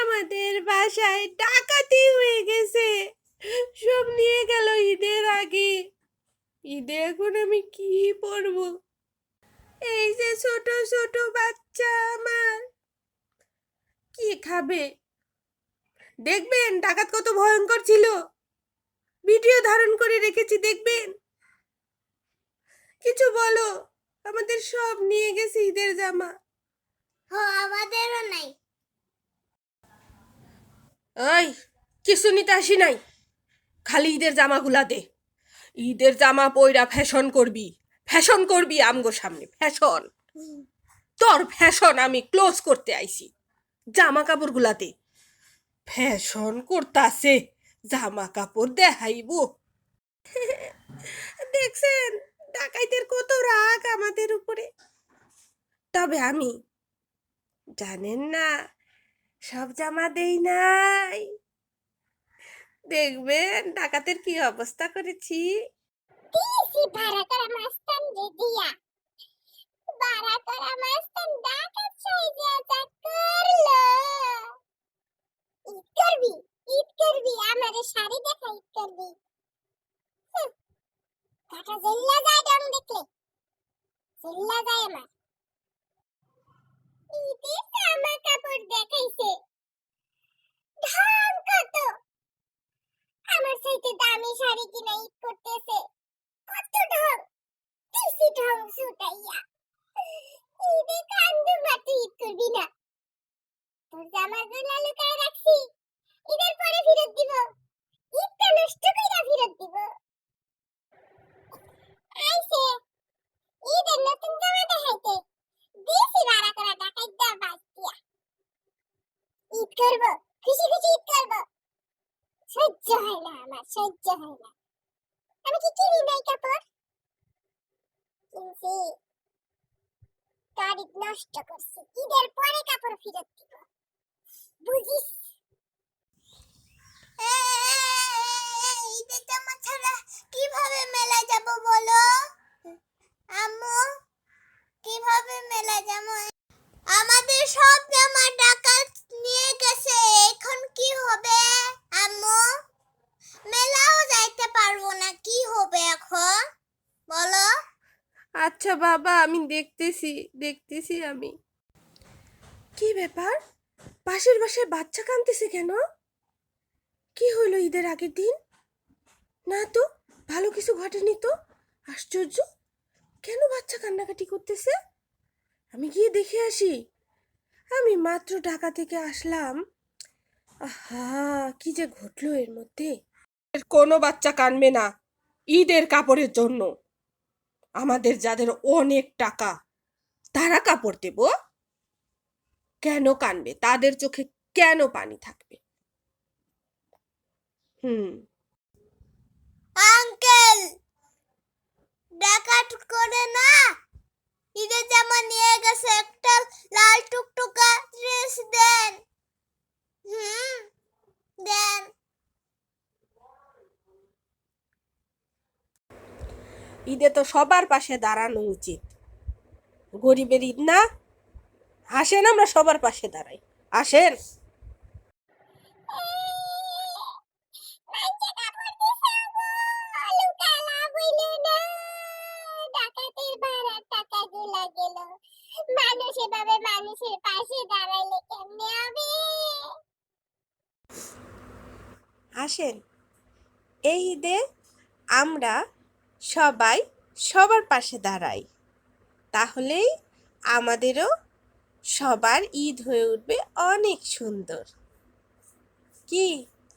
আমাদের বাসায় ডাকাতি হয়ে গেছে। সব নিয়ে গেল ঈদের আগে। ঈদে এখন আমি কি পরব? এই যে ছোট ছোট বাচ্চা আমার। কি খাবে? দেখবেন, ডাকাত কত ভয়ঙ্কর ছিল। ভিডিও ধারণ করে রেখেছি, দেখবেন। কিছু বলো, আমাদের সব নিয়ে গেছে ঈদের জামা। আমাদেরও নাই। এই কিছু নিতে আসি নাই। খালি ঈদের জামাগুলা দে। ঈদের জামা পইরা ফ্যাশন করবি। ফ্যাশন করবি আমগো সামনে ফ্যাশন। তোর ফ্যাশন আমি ক্লোজ করতে আইছি। জামা কাপড়গুলা দে। ফ্যাশন করতাছে জামা কাপড় দেখাইব। দেখছেন ডাকাইতের কত রাগ আমাদের উপরে। তবে আমি জানেন না, সব জামা দেই নাই। দেখবেন ডাকাতের কি অবস্থা করেছি। দিয়েছি ভাড়া করা করা মাস্তান যায় ডং দেখলে। জেল্লা যায় আমার ঈদে জামা কাপড় দেখাইছে ঢং কত আমার চাইতে দামি কিনা ঈদ করতেছে। কত ঢং দিছি ঢং সুটাইয়া ঈদে কান্দু মাটি করবি না। তোর জামাগুলো লুকায় রাখছি, ঈদের পরে দিব। ঈদটা নষ্ট কইরা দিব। আইছে ঈদের নতুন জামা দেখাইতে ভাড়া করা টাকাই দা বাস্তিয়া ঈদ খুশি খুশি ঈদ সহ্য হয় না আমার, সহ্য হয় না। আমি কি কিনি নাই কাপড়? কিনছি। তারিখ নষ্ট করছি। ঈদের পরে কাপড় ফিরত দিব। বুঝিস ঈদের জামা ছাড়া কীভাবে মেলায় যাব বলো আম্মু কীভাবে মেলায় যাব আমাদের সব জামা ডাকাত নিয়ে গেছে এখন কি হবে আম্মু মেলাও যাইতে পারব না কি হবে এখন বলো আচ্ছা বাবা, আমি দেখতেছি দেখতেছি আমি। কি ব্যাপার? পাশের বাসায় বাচ্চা কাঁদতেছে কেন? কি হইল ঈদের আগের দিন? না তো, ভালো কিছু ঘটেনি তো। আশ্চর্য। কেন বাচ্চা কান্নাকাটি করতেছে? আমি গিয়ে দেখে আসি। আমি মাত্র ঢাকা থেকে আসলাম। আহা, কি যে ঘটলো এর মধ্যে? কোনো বাচ্চা কানবে না ঈদের কাপড়ের জন্য। আমাদের যাদের অনেক টাকা, তারা কাপড় দেব? কেন কানবে? তাদের চোখে কেন পানি থাকবে? হুম। আঙ্কেল, ডাকাত করে না? ঈদের জামা নিয়ে গেছে একটা লাল টুকটুকা ড্রেস দেন হুম দেন ঈদে তো সবার পাশে দাঁড়ানো উচিত। গরিবের ঈদ না? আসেন আমরা সবার পাশে দাঁড়াই। আসেন। মানুষের আসেন। এই ঈদে আমরা সবাই সবার পাশে দাঁড়াই তাহলেই আমাদেরও সবার ঈদ হয়ে উঠবে অনেক সুন্দর। কি?